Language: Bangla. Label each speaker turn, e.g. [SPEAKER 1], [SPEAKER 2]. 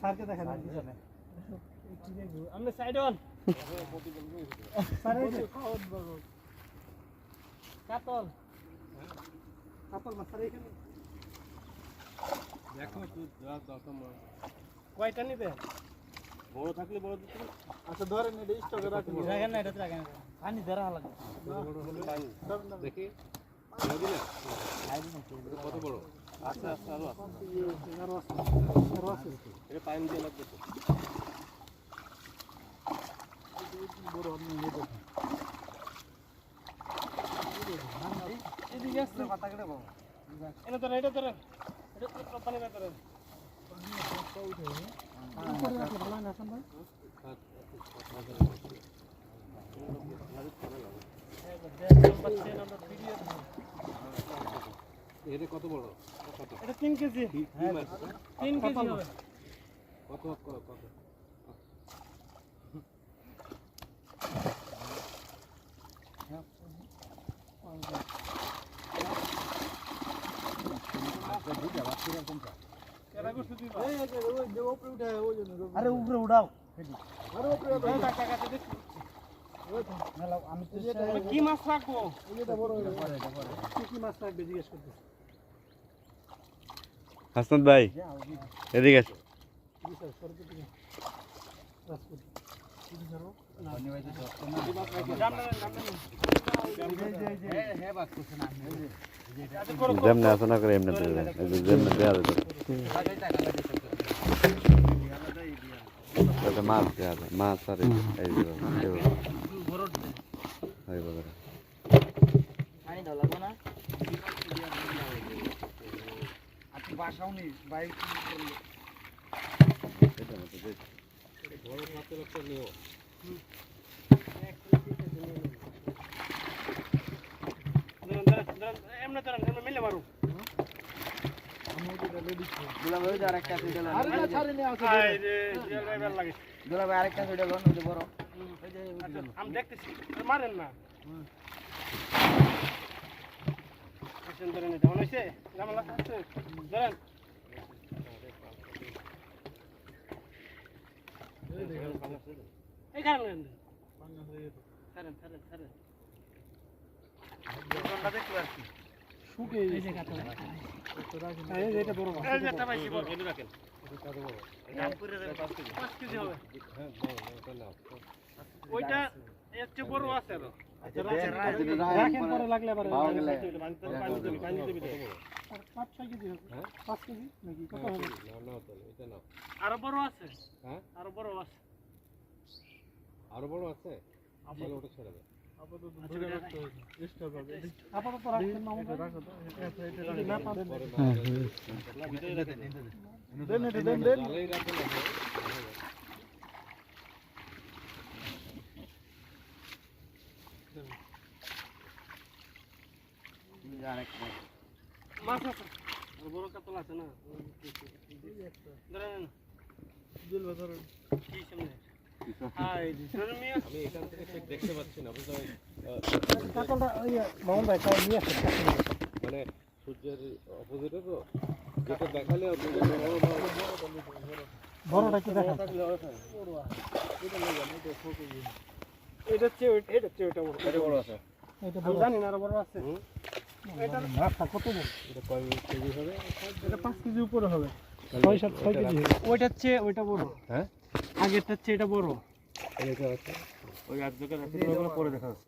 [SPEAKER 1] স্যারকে দেখেন।
[SPEAKER 2] আপনি সাইড অন কাতল।
[SPEAKER 1] কাতল মাছ এখানে
[SPEAKER 3] দেখো
[SPEAKER 2] কয়টা নিবে?
[SPEAKER 3] বড় থাকলে বড় দিতে
[SPEAKER 1] আচ্ছা ধরেন এটা স্টকে রাখেন।
[SPEAKER 2] রাখেন না এটা রাখেন পানি ধরা লাগবে
[SPEAKER 3] দেখি। কত বড়? আচ্ছা আচ্ছা আরও আছে।
[SPEAKER 1] আরও আছে
[SPEAKER 3] এটা পাইন দিয়ে লাগবে তো।
[SPEAKER 1] বড় আপনি নিয়ে দেখেন
[SPEAKER 2] এদিকে আসছে। পাতা কেটে বাবা এটা ধরে এটা ধরে। এটা পানি
[SPEAKER 1] না হাসান ভাই
[SPEAKER 3] এটা কত বড়? কত?
[SPEAKER 2] এটা তিন কেজি।
[SPEAKER 3] কি কি মাছ এটা?
[SPEAKER 2] তিন কেজি হবে।
[SPEAKER 3] কত কত
[SPEAKER 2] আরে উপরে উড়াও
[SPEAKER 1] আরে উপরে উঠে
[SPEAKER 2] টাকা টাকা দেখি
[SPEAKER 1] আমি তো
[SPEAKER 2] কি মাছ রাখব?
[SPEAKER 1] এটা বড় হয়ে গেছে কি মাছ রাখবে জিজ্ঞেস করতে
[SPEAKER 4] হাসনাত ভাই এদিকে
[SPEAKER 1] রাজপুত
[SPEAKER 4] যেমনি আসো না করে এমনি যেমনি দেওয়া ওটা মাছ দেওয়া আর এই। এইভাবে।
[SPEAKER 2] পানি দাও লাগবে না আপনি বাসাও নেই বাইক
[SPEAKER 4] এটা মতো বেশ।
[SPEAKER 3] বড় পাতে একটা নিও
[SPEAKER 2] এমনি ধরেন এমনি মিলে মারু
[SPEAKER 1] আরে না ছাড়ি নিয়ে আসো
[SPEAKER 2] আই রে জিয়াল ভাই ভালো লাগে আচ্ছা, আমি দেখতেছি মারেন না আসেন ধরেন এটা মনে হয়েছে জামালা ধরেন একটা
[SPEAKER 3] হ্যাঁ
[SPEAKER 2] ওইটা চেয়ে বড় আছে আরও বড় আছে?
[SPEAKER 3] হ্যাঁ?
[SPEAKER 2] আরও বড় আছে।
[SPEAKER 3] আরও বড় আছে? ওটা ছেড়ে দাও
[SPEAKER 1] আপাতত রাখছেন না আমাদের এটা না পাবেন
[SPEAKER 3] পরে না ভিতরে রাখেন
[SPEAKER 1] দেন এটা দেন দেন
[SPEAKER 3] জালেই রাখেন না
[SPEAKER 2] বড় কাতল আছে না? ধরেন
[SPEAKER 3] এখান থেকে ঠিক দেখতে পাচ্ছি না বুঝতে মানে সূর্যের অপোজিটে তো যেটা দেখালে বড়
[SPEAKER 1] বড়টা
[SPEAKER 2] এটা হচ্ছে এটা হচ্ছে ওইটা বড়
[SPEAKER 3] বড় আছে
[SPEAKER 1] এটা
[SPEAKER 2] জানি না বড় আছে
[SPEAKER 3] এটা কয় কেজি হবে?
[SPEAKER 1] এটা পাঁচ কেজি উপরে হবে। ছয় সাত ছয় কেজি হবে।
[SPEAKER 2] ওইটা বড়।
[SPEAKER 3] হ্যাঁ?
[SPEAKER 2] আগেরটা হচ্ছে এটা বড়। ওই পরে দেখা যাচ্ছে।